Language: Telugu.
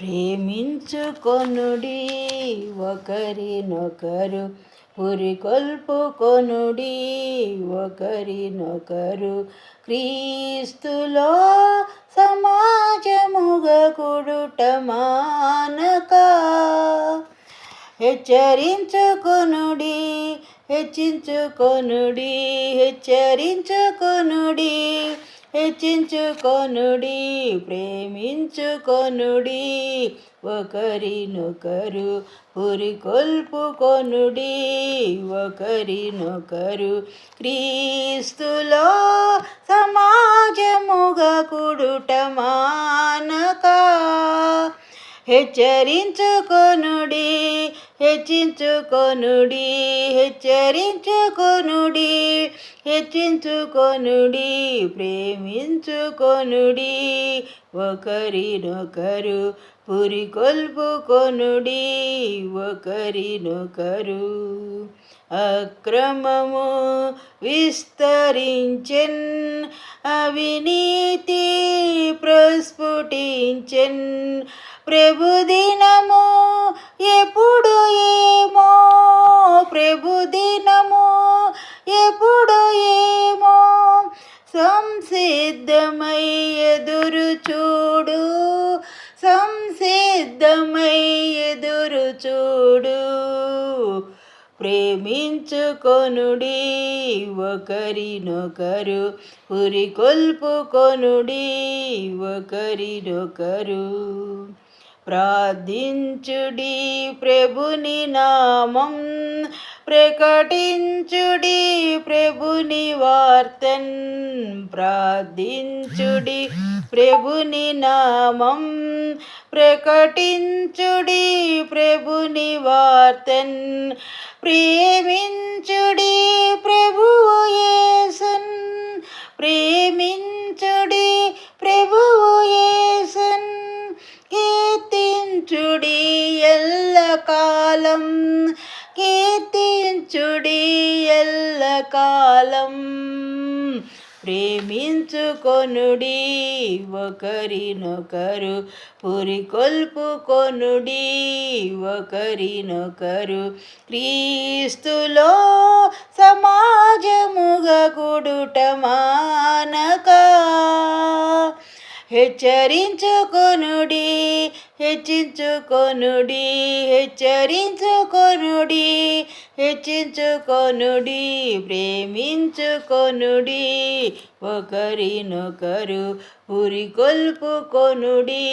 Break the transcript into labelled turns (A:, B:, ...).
A: ప్రేమించుకొనుడి ఒకరినొకరు పురికొల్పుకొనుడి ఒకరినొకరు. క్రీస్తులో సమాజముగ కుడుట మానక. హెచ్చరించుకొనుడి హెచ్చించుకొనుడి హెచ్చరించుకొనుడి. హెచ్చించుకొనుడి ప్రేమించుకొనుడి ఒకరినొకరు పురికొల్పుకొనుడి ఒకరినొకరు క్రీస్తులో సమాజముగా కుడుట మానకా హెచ్చరించుకొనుడి హెచ్చించుకొనుడి హెచ్చరించుకొనుడి హెచ్చించుకొనుడి ప్రేమించుకొనుడి ఒకరినొకరు పురికొల్పుకొనుడి ఒకరినొకరు అక్రమము విస్తరించెన్ అవినీతి ప్రస్ఫుటించెన్ ప్రభుదినము ఎప్పుడు ఏమో? ప్రభుదినము ఎప్పుడు ఏమో? సంసిద్ధమై ఎదురు చూడు సంసిద్ధమై ఎదురు చూడు. ప్రేమించుకొనుడి ఒకరినొకరు పురికొల్పుకొనుడి ఒకరినొకరు. ప్రార్థించుడి ప్రభుని నామం. ప్రకటించుడి ప్రభుని వార్తన్. ప్రార్థించుడి ప్రభుని నామం. ప్రకటించుడి ప్రభుని వార్తన్. ప్రేమించుడి ప్రభువు కీర్తించుడి ఎల్ల కాలం. ప్రేమించుకొనుడి ఒకరినొకరు పురికొల్పుకొనుడి ఒకరినొకరు. క్రీస్తులో హెచ్చరించుకొనుడి హెచ్చించుకొనుడి హెచ్చరించుకొనుడి హెచ్చించుకొనుడి ప్రేమించుకొనుడి ఒకరినొకరు పురికొల్పుకొనుడి